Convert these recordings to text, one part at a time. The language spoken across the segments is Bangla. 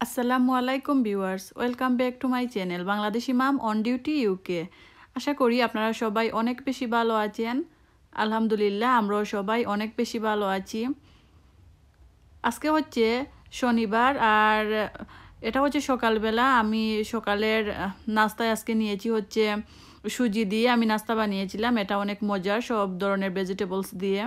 আসসালামু আলাইকুম viewers, welcome back to my channel Bangladeshi mom on duty UK আশা করি আপনারা সবাই অনেক বেশি ভালো আছেন। আলহামদুলিল্লাহ, আমরাও সবাই অনেক বেশি ভালো আছি। আজকে হচ্ছে শনিবার আর এটা হচ্ছে সকালবেলা। আমি সকালের নাস্তায় আজকে নিয়েছি হচ্ছে সুজি দিয়ে আমি নাস্তা বানিয়েছিলাম। এটা অনেক মজার, সব ধরনের ভেজিটেবলস দিয়ে।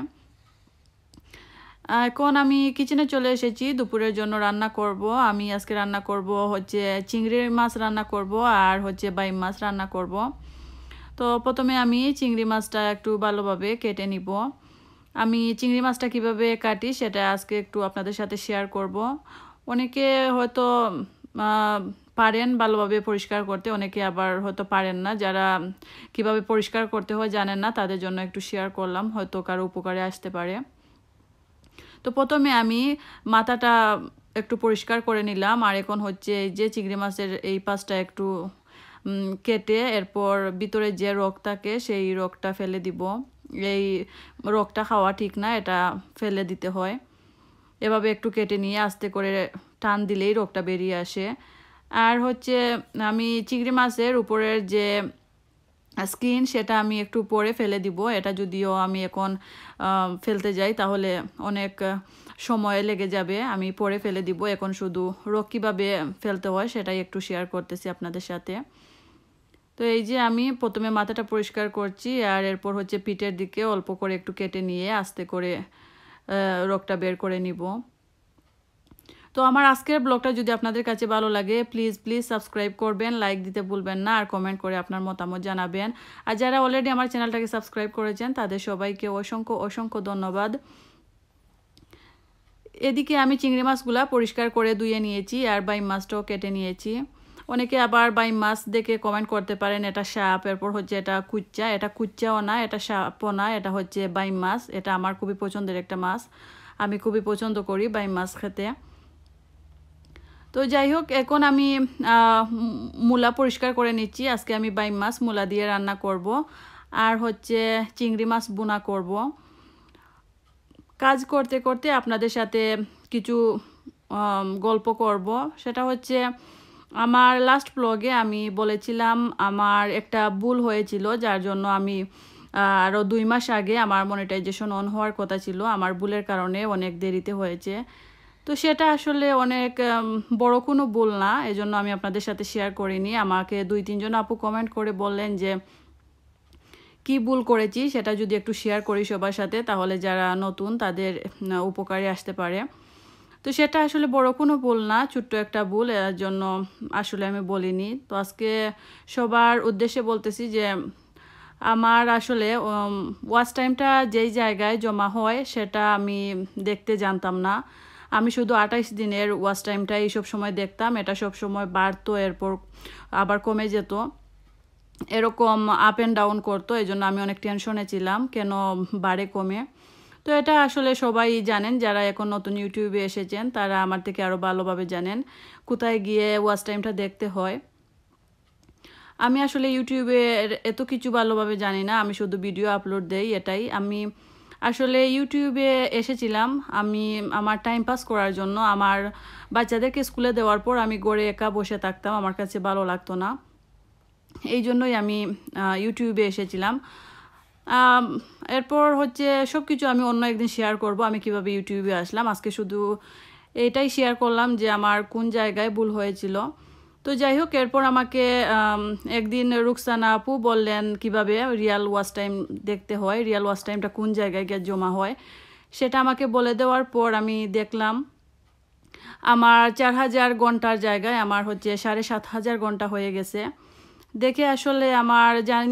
এখন আমি কিচেনে চলে এসেছি, দুপুরের জন্য রান্না করব। আমি আজকে রান্না করব হচ্ছে চিংড়ি মাছ রান্না করব আর হচ্ছে বাই মাছ রান্না করব। তো প্রথমে আমি চিংড়ি মাছটা একটু ভালোভাবে কেটে নিব। আমি চিংড়ি মাছটা কীভাবে কাটি সেটা আজকে একটু আপনাদের সাথে শেয়ার করব। অনেকে হয়তো পারেন ভালোভাবে পরিষ্কার করতে, অনেকে আবার হয়তো পারেন না। যারা কীভাবে পরিষ্কার করতে হয় জানেন না, তাদের জন্য একটু শেয়ার করলাম, হয়তো কারও উপকারে আসতে পারে। তো প্রথমে আমি মাথাটা একটু পরিষ্কার করে নিলাম, আর এখন হচ্ছে যে চিংড়ি মাছের এই পাশটা একটু কেটে এরপর ভিতরে যে রোগ থাকে সেই রোগটা ফেলে দিব। এই রোগটা খাওয়া ঠিক না, এটা ফেলে দিতে হয়। এভাবে একটু কেটে নিয়ে আস্তে করে টান দিলেই রোগটা বেরিয়ে আসে। আর হচ্ছে আমি চিংড়ি মাছের উপরের যে স্কিন সেটা আমি একটু পরে ফেলে দিব। এটা যদিও আমি এখন ফেলতে যাই, তাহলে অনেক সময় লেগে যাবে। আমি পরে ফেলে দিব। এখন শুধু রোগ কীভাবে ফেলতে হয়, সেটাই একটু শেয়ার করতেছি আপনাদের সাথে। তো এই যে আমি প্রথমে মাথাটা পরিষ্কার করছি, আর এরপর হচ্ছে পিঠের দিকে অল্প করে একটু কেটে নিয়ে আস্তে করে রোগটা বের করে নিব। তো আমার আজকের ব্লগটা যদি আপনাদের কাছে ভালো লাগে প্লিজ প্লিজ সাবস্ক্রাইব করবেন লাইক দিতে ভুলবেন না, আর কমেন্ট করে আপনার মতামত জানাবেন। আর যারা অলরেডি আমার চ্যানেলটাকে সাবস্ক্রাইব করেছেন, তাদের সবাইকে অসংখ্য অসংখ্য ধন্যবাদ। এদিকে আমি চিংড়ি মাছগুলা পরিষ্কার করে ধুয়ে নিয়েছি, আর বাই মাছটাও কেটে নিয়েছি। অনেকে আবার বাই মাছ দেখে কমেন্ট করতে পারেন, এটা সাপ, এরপর হচ্ছে এটা কুচ্চা, এটা কুচ্চাও না, এটা সাপও না, এটা হচ্ছে বাই মাছ, এটা আমার খুবই পছন্দের একটা মাছ। আমি খুবই পছন্দ করি বাই মাছ খেতে। তো যাই হোক, এখন আমি মূলা পরিষ্কার করে নিচ্ছি। আজকে আমি বাই মাছ মূলা দিয়ে রান্না করব। আর হচ্ছে চিংড়ি মাছ বোনা করব। কাজ করতে করতে আপনাদের সাথে কিছু গল্প করব। সেটা হচ্ছে, আমার লাস্ট ব্লগে আমি বলেছিলাম, আমার একটা ভুল হয়েছিল, যার জন্য আমি আরও দুই মাস আগে আমার মনিটাইজেশন অন হওয়ার কথা ছিল। আমার ভুলের কারণে অনেক দেরিতে হয়েছে। তো সেটা আসলে অনেক বড় কোনো ভুল না। এজন্য আমি আপনাদের সাথে শেয়ার করিনি। আমাকে দুই, তিনজন আপু কমেন্ট করে বললেন যে, কি ভুল করেছি সেটা যদি একটু শেয়ার করি সবার সাথে, তাহলে যারা নতুন তাদের উপকারে আসতে পারে। তো সেটা আসলে বড় কোনো ভুল না, ছোট্ট একটা ভুল, এর জন্য আসলে আমি বলিনি। তো আজকে সবার উদ্দেশ্যে বলতেছি যে, আমার আসলে ওয়াচ টাইমটা যেই জায়গায় জমা হয়, সেটা আমি দেখতে জানতাম না। আমি শুধু আঠাইশ দিনের ওয়াচ টাইমটাই সব সময় দেখতাম, এটা সব সময় বাড়তো, এরপর আবার কমে যেত। এরকম আপ অ্যান্ড ডাউন করতো এই জন্য আমি অনেক টেনশনে ছিলাম, কেন বাড়ে, কমে। তো এটা আসলে সবাই জানেন, যারা এখন নতুন ইউটিউবে এসেছেন, তারা আমার থেকে আরও ভালোভাবে জানেন কোথায় গিয়ে ওয়াচ টাইমটা দেখতে হয়। আমি আসলে ইউটিউবে এত কিছু ভালোভাবে জানি না, আমি শুধু ভিডিও আপলোড দেই এটাই। আমি আসলে ইউটিউবে এসেছিলাম। আমি আমার টাইম পাস করার জন্য আমার বাচ্চাদেরকে স্কুলে দেওয়ার পর আমি গড়ে একা বসে থাকতাম, আমার কাছে ভালো লাগতো না। এই জন্যই আমি ইউটিউবে এসেছিলাম। এরপর হচ্ছে সব কিছু আমি অন্য একদিন শেয়ার করব, আমি কীভাবে ইউটিউবে আসলাম। আজকে শুধু এটাই শেয়ার করলাম যে আমার কোন জায়গায় ভুল হয়েছিল। তো যাই হোক, এরপর আমাকে একদিন রুকসানা আপু বললেন কীভাবে রিয়াল ওয়াচ টাইম দেখতে হয়, রিয়াল ওয়াশ টাইমটা কোন জায়গায় গিয়ে জমা হয়। সেটা আমাকে বলে দেওয়ার পর আমি দেখলাম, আমার চার হাজার ঘণ্টার জায়গায় আমার হচ্ছে সাড়ে সাত হাজার ঘণ্টা হয়ে গেছে। দেখে আসলে আমার জান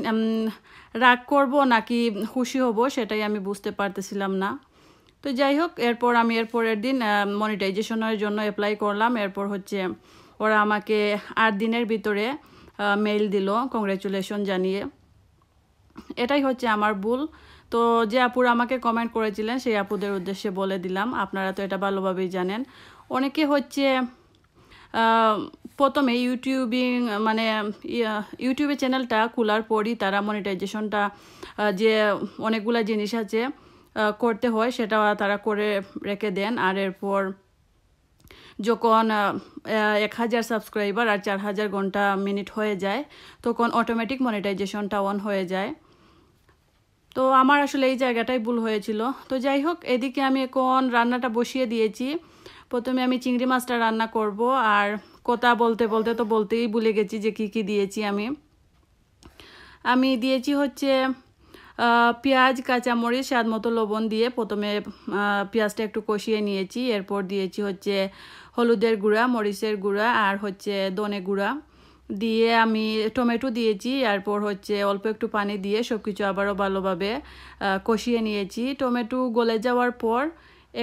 রাগ করব নাকি খুশি হব সেটাই আমি বুঝতে পারতেছিলাম না। তো যাই হোক, এরপর আমি এরপরের দিন মনিটাইজেশনের জন্য অ্যাপ্লাই করলাম। এরপর হচ্ছে ওরা আমাকে আট দিনের ভিতরে মেইল দিল কংগ্রেচুলেশন জানিয়ে। এটাই হচ্ছে আমার ভুল। তো যে আপুরা আমাকে কমেন্ট করেছিলেন, সেই আপুদের উদ্দেশ্যে বলে দিলাম। আপনারা তো এটা ভালোভাবেই জানেন। অনেকে হচ্ছে প্রথমে ইউটিউবিং মানে ইউটিউবে চ্যানেলটা খোলার পরই তারা মনিটাইজেশনটা যে অনেকগুলো জিনিস আছে করতে হয়, সেটা তারা করে রেখে দেন। আর এরপর যখন এক হাজার সাবস্ক্রাইবার আর চার হাজার ঘণ্টা মিনিট হয়ে যায় তখন অটোমেটিক মনিটাইজেশনটা অন হয়ে যায় তো আমার আসলে এই জায়গাটাই ভুল হয়েছিল তো যাই হোক এদিকে আমি এখন রান্নাটা বসিয়ে দিয়েছি প্রথমে আমি চিংড়ি মাছটা রান্না করব আর কথা বলতে বলতে তো বলতেই ভুলে গেছি যে কি কি দিয়েছি আমি আমি দিয়েছি হচ্ছে পেঁয়াজ কাঁচামরিচ স্বাদ মতো লবণ দিয়ে প্রথমে পেঁয়াজটা একটু কষিয়ে নিয়েছি এরপর দিয়েছি হচ্ছে হলুদের গুঁড়া, মরিচের গুঁড়া আর হচ্ছে দনে গুঁড়া। দিয়ে আমি টমেটো দিয়েছি, এরপর হচ্ছে অল্প একটু পানি দিয়ে সব কিছু আবারও ভালোভাবে কষিয়ে নিয়েছি। টমেটো গলে যাওয়ার পর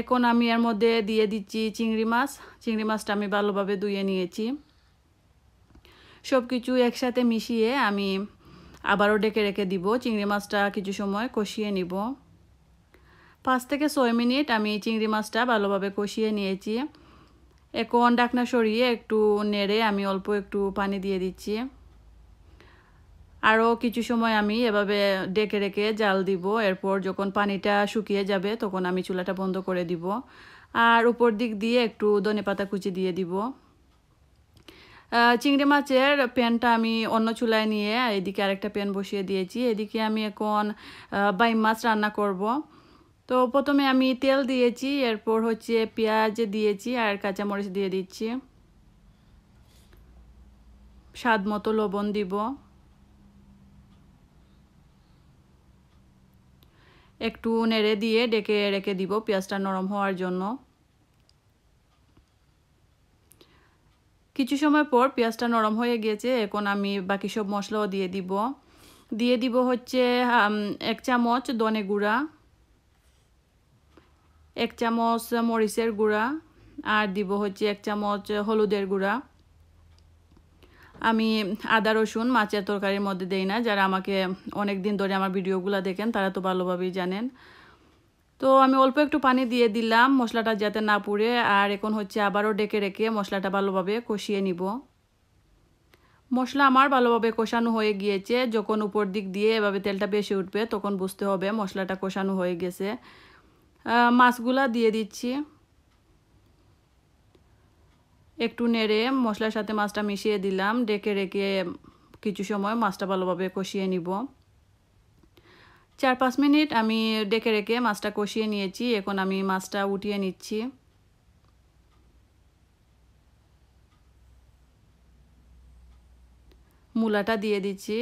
এখন আমি এর মধ্যে দিয়ে দিচ্ছি চিংড়ি মাছ। চিংড়ি মাছটা আমি ভালোভাবে ধুয়ে নিয়েছি। সব কিছু একসাথে মিশিয়ে আমি আবারও ডেকে রেখে দিব। চিংড়ি মাছটা কিছু সময় কষিয়ে নিব। পাঁচ থেকে ছয় মিনিট আমি চিংড়ি মাছটা ভালোভাবে কষিয়ে নিয়েছি। এখন ডাকনা সরিয়ে একটু নেড়ে আমি অল্প একটু পানি দিয়ে দিচ্ছি। আরও কিছু সময় আমি এভাবে ডেকে রেখে জাল দিব। এরপর যখন পানিটা শুকিয়ে যাবে তখন আমি চুলাটা বন্ধ করে দিব। আর উপর দিক দিয়ে একটু ধনে পাতা কুচি দিয়ে দিব। চিংড়ি মাছের প্যানটা আমি অন্য চুলায় নিয়ে এদিকে আরেকটা প্যান বসিয়ে দিয়েছি। এদিকে আমি এখন বাইম মাছ রান্না করব। তো প্রথমে আমি তেল দিয়েছি, এরপর হচ্ছে পেঁয়াজ দিয়েছি আর কাঁচামরিচ দিয়ে দিচ্ছি। স্বাদ মতো লবণ দিব। একটু নেড়ে দিয়ে ডেকে রেখে দিব পেঁয়াজটা নরম হওয়ার জন্য। কিছু সময় পর পেঁয়াজটা নরম হয়ে গিয়েছে এখন আমি বাকি সব মশলাও দিয়ে দিব। দিয়ে দিব হচ্ছে এক চামচ দনে গুঁড়া। এক চামচ মরিচের গুঁড়া আর দিব হচ্ছে এক চামচ হলুদের গুঁড়া। আমি আদা, রসুন মাছের তরকারির মধ্যে দেই না, যারা আমাকে অনেক দিন ধরে আমার ভিডিওগুলো দেখেন তারা তো ভালোভাবেই জানেন। তো আমি অল্প একটু পানি দিয়ে দিলাম মশলাটা যাতে না পুড়ে, আর এখন হচ্ছে আবারও ডেকে রেখে মশলাটা ভালোভাবে কষিয়ে নিব। মশলা আমার ভালোভাবে কষানো হয়ে গিয়েছে, যখন উপর দিক দিয়ে এভাবে তেলটা বেশি উঠবে তখন বুঝতে হবে মশলাটা কষানো হয়ে গেছে। মাছগুলা দিয়ে দিচ্ছি। একটু নেড়ে মশলার সাথে মাছটা মিশিয়ে দিলাম। ডেকে রেখে কিছু সময় মাছটা ভালোভাবে কষিয়ে নিব। চার পাঁচ মিনিট আমি ডেকে রেখে মাছটা কষিয়ে নিয়েছি। এখন আমি মাছটা উঠিয়ে নিচ্ছি। মূলাটা দিয়ে দিচ্ছি।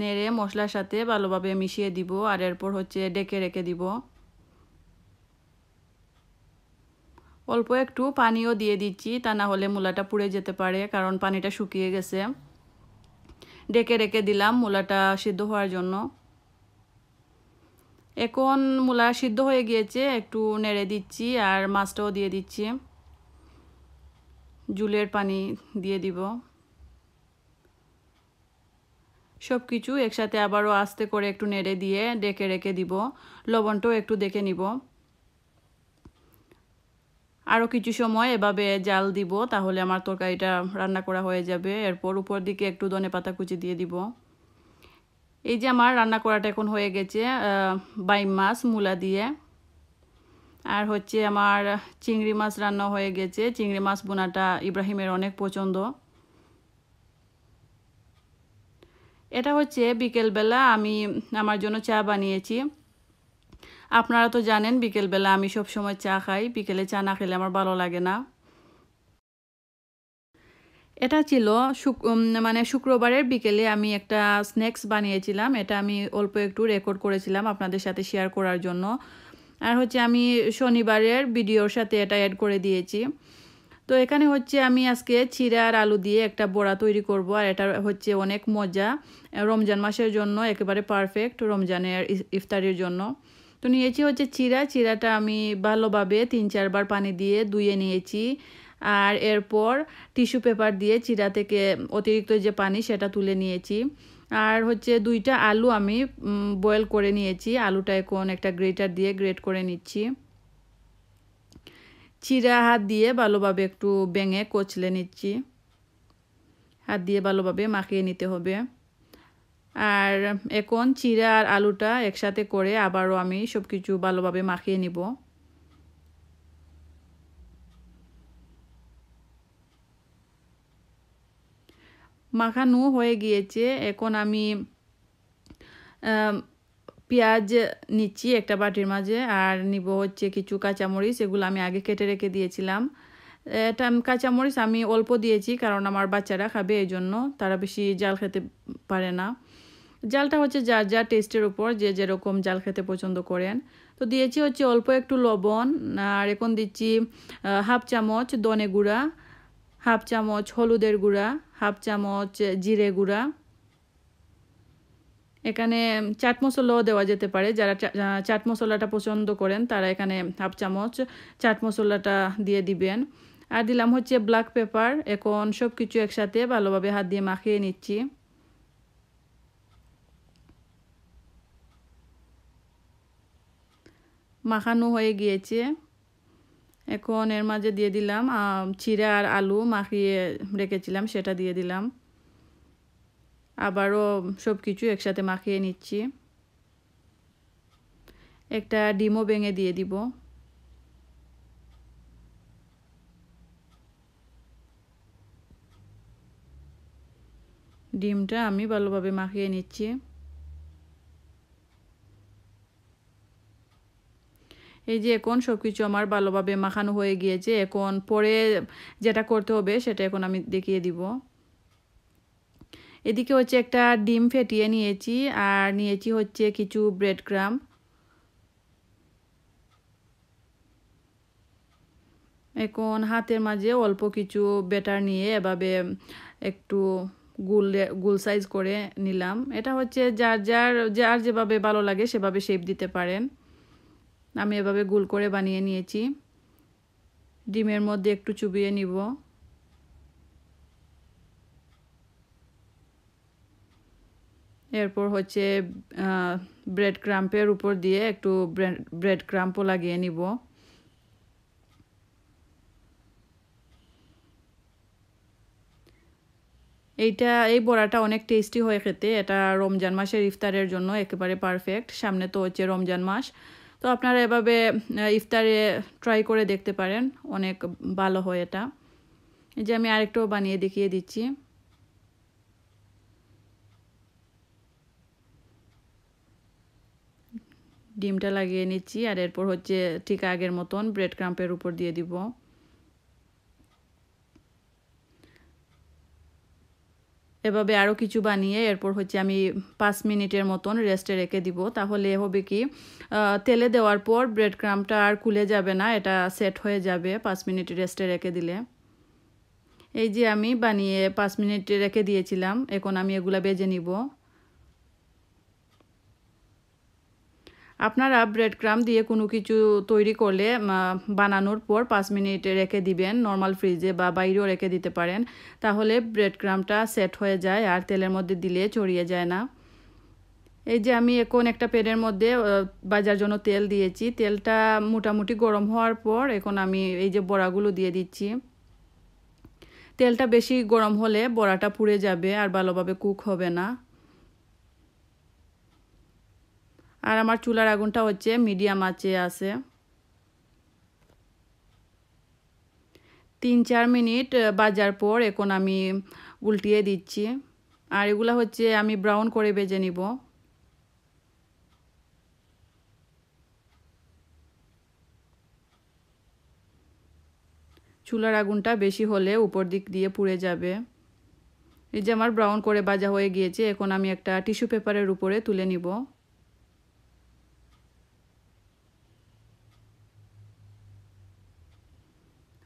নেড়ে মশলার সাথে ভালোভাবে মিশিয়ে দিব আর এরপর হচ্ছে ডেকে রেখে দিব। অল্প একটু পানিও দিয়ে দিচ্ছি, তা না হলে মূলাটা পুড়ে যেতে পারে, কারণ পানিটা শুকিয়ে গেছে। ডেকে রেখে দিলাম মূলাটা সিদ্ধ হওয়ার জন্য। এখন মূলা সিদ্ধ হয়ে গিয়েছে, একটু নেড়ে দিচ্ছি আর মাছটাও দিয়ে দিচ্ছি। জুলের পানি দিয়ে দিব। সব কিছু একসাথে আবারও আস্তে করে একটু নেড়ে দিয়ে ডেকে রেখে দিব। লবণটাও একটু দেখে নিব। আরও কিছু সময় এভাবে জাল দিব, তাহলে আমার তরকারিটা রান্না করা হয়ে যাবে। এরপর উপর দিকে একটু ধনে পাতা কুচি দিয়ে দিব। এই যে আমার রান্না করাটা এখন হয়ে গেছে বাইম মাছ, মূলা দিয়ে। আর হচ্ছে আমার চিংড়ি মাছ রান্না হয়ে গেছে। চিংড়ি মাছ বোনাটা ইব্রাহিমের অনেক পছন্দ। এটা হচ্ছে বিকেলবেলা আমি আমার জন্য চা বানিয়েছি। আপনারা তো জানেন বিকেলবেলা আমি সব সময় চা খাই, বিকেলে চা না খেলে আমার ভালো লাগে না। এটা ছিল শুক মানে শুক্রবারের বিকেলে আমি একটা স্ন্যাক্স বানিয়েছিলাম। এটা আমি অল্প একটু রেকর্ড করেছিলাম আপনাদের সাথে শেয়ার করার জন্য। আর হচ্ছে আমি শনিবারের ভিডিওর সাথে এটা অ্যাড করে দিয়েছি। তো এখানে হচ্ছে আমি আজকে চিরা আর আলু দিয়ে একটা বড়া তৈরি করব, আর এটা হচ্ছে অনেক মজা। রমজান মাসের জন্য একেবারে পারফেক্ট রমজানের ইফতারির জন্য। তো নিয়েছি হচ্ছে চিরা চিরাটা আমি ভালোভাবে তিন চারবার পানি দিয়ে ধুয়ে নিয়েছি। আর এরপর টিস্যু পেপার দিয়ে চিরা থেকে অতিরিক্ত যে পানি সেটা তুলে নিয়েছি। আর হচ্ছে দুইটা আলু আমি বয়েল করে নিয়েছি। আলুটা এখন একটা গ্রেটার দিয়ে গ্রেট করে নিচ্ছি। চিরা হাত দিয়ে ভালোভাবে একটু বেঙে কচলে নিচ্ছি। হাত দিয়ে ভালোভাবে মাখিয়ে নিতে হবে। আর এখন চিরা আর আলুটা একসাথে করে আবারও আমি সব কিছু ভালোভাবে মাখিয়ে নিব। মাখানো হয়ে গিয়েছে। এখন আমি পেঁয়াজ নিচ্ছি একটা বাটির মাঝে, আর নিব হচ্ছে কিছু কাঁচামরিচ, এগুলো আমি আগে কেটে রেখে দিয়েছিলাম। এটা কাঁচামরিচ আমি অল্প দিয়েছি, কারণ আমার বাচ্চারা খাবে এই জন্য তারা বেশি জাল খেতে পারে না। জালটা হচ্ছে যার যা টেস্টের উপর, যে যেরকম জাল খেতে পছন্দ করেন। তো দিয়েছি হচ্ছে অল্প একটু লবণ, আর এখন দিচ্ছি হাফ চামচ দনে গুঁড়া, হাফ চামচ হলুদের গুঁড়া, হাফ চামচ জিরে গুঁড়া এখানে চাট মশলাও দেওয়া যেতে পারে। যারা চাট মশলাটা পছন্দ করেন, তারা এখানে হাফ চামচ চাট মশলাটা দিয়ে দিবেন। আর দিলাম হচ্ছে ব্ল্যাক পেপার এখন সব কিছু একসাথে ভালোভাবে হাত দিয়ে মাখিয়ে নিচ্ছি। মাখানো হয়ে গিয়েছে। এখন এর মাঝে দিয়ে দিলাম চিড়ে আর আলু মাখিয়ে রেখেছিলাম, সেটা দিয়ে দিলাম। আবারও সব কিছু একসাথে মাখিয়ে নিচ্ছি। একটা ডিমও ভেঙে দিয়ে দিব। ডিমটা আমি ভালোভাবে মাখিয়ে নিচ্ছি। এই যে এখন সব কিছু আমার ভালোভাবে মাখানো হয়ে গিয়েছে, এখন পরে যেটা করতে হবে সেটা এখন আমি দেখিয়ে দিব। এদিকে হচ্ছে একটা ডিম ফেটিয়ে নিয়েছি, আর নিয়েছি হচ্ছে কিছু ব্রেড ক্রাম এখন হাতের মাঝে অল্প কিছু বেটার নিয়ে এভাবে একটু গুল গুল সাইজ করে নিলাম। এটা হচ্ছে যার যার যার যেভাবে ভালো লাগে সেভাবে শেপ দিতে পারেন। আমি এভাবে গুল করে বানিয়ে নিয়েছি। ডিমের মধ্যে একটু চুবিয়ে নিব। এরপর হচ্ছে ব্রেড ক্রাম্পের উপর দিয়ে একটু ব্রেড ক্রাম্পও লাগিয়ে নিব। এইটা, এই বড়াটা অনেক টেস্টি হয়ে খেতে। এটা রমজান মাসের ইফতারের জন্য একেবারে পারফেক্ট সামনে তো হচ্ছে রমজান মাস। তো আপনারা এভাবে ইফতারে ট্রাই করে দেখতে পারেন। অনেক ভালো হয় এটা। এই যে আমি আরেকটাও বানিয়ে দেখিয়ে দিচ্ছি। ডিমটা লাগিয়ে নিচ্ছি আর এরপর হচ্ছে ঠিক আগের মতন ব্রেড ক্রাম্পের উপর দিয়ে দিব। এভাবে আরও কিছু বানিয়ে এরপর হচ্ছে আমি পাঁচ মিনিটের মতন রেস্টে রেখে দিব। তাহলে হবে কি তেলে দেওয়ার পর ব্রেড ক্রামটা আর খুলে যাবে না, এটা সেট হয়ে যাবে পাঁচ মিনিট রেস্টে রেখে দিলে। এই যে আমি বানিয়ে পাঁচ মিনিট রেখে দিয়েছিলাম, এখন আমি এগুলা বেজে নিব। আপনারা ব্রেড ক্রাম দিয়ে কোনো কিছু তৈরি করলে বানানোর পর পাঁচ মিনিট রেখে দিবেন নর্মাল ফ্রিজে বা বাইরেও রেখে দিতে পারেন। তাহলে ব্রেড ক্রামটা সেট হয়ে যায় আর তেলের মধ্যে দিলে ছড়িয়ে যায় না। এই যে আমি এখন একটা প্যানের মধ্যে বাজার জন্য তেল দিয়েছি। তেলটা মোটামুটি গরম হওয়ার পর এখন আমি এই যে বড়াগুলো দিয়ে দিচ্ছি। তেলটা বেশি গরম হলে বড়াটা পুড়ে যাবে আর ভালোভাবে কুক হবে না। আর আমার চুলার আগুনটা হচ্ছে মিডিয়াম আছে আছে। তিন চার মিনিট বাজার পর এখন আমি উল্টিয়ে দিচ্ছি। আর এগুলো হচ্ছে আমি ব্রাউন করে বেজে নিব। চুলার আগুনটা বেশি হলে উপর দিক দিয়ে পুড়ে যাবে। এই যে আমার ব্রাউন করে বাজা হয়ে গিয়েছে, এখন আমি একটা টিস্যু পেপারের উপরে তুলে নিব।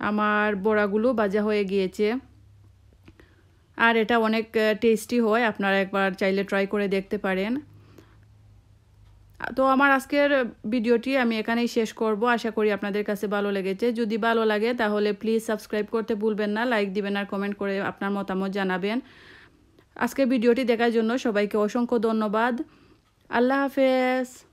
আমার বড়াগুলো ভাজা হয়ে গিয়েছে। আর এটা অনেক টেস্টি হয়, আপনারা একবার চাইলে ট্রাই করে দেখতে পারেন। তো আমার আজকের ভিডিওটি আমি এখানেই শেষ করব। আশা করি আপনাদের কাছে ভালো লেগেছে। যদি ভালো লাগে, তাহলে প্লিজ সাবস্ক্রাইব করতে ভুলবেন না লাইক দিবেন আর কমেন্ট করে আপনার মতামত জানাবেন। আজকের ভিডিওটি দেখার জন্য সবাইকে অসংখ্য ধন্যবাদ। আল্লাহ হাফেজ।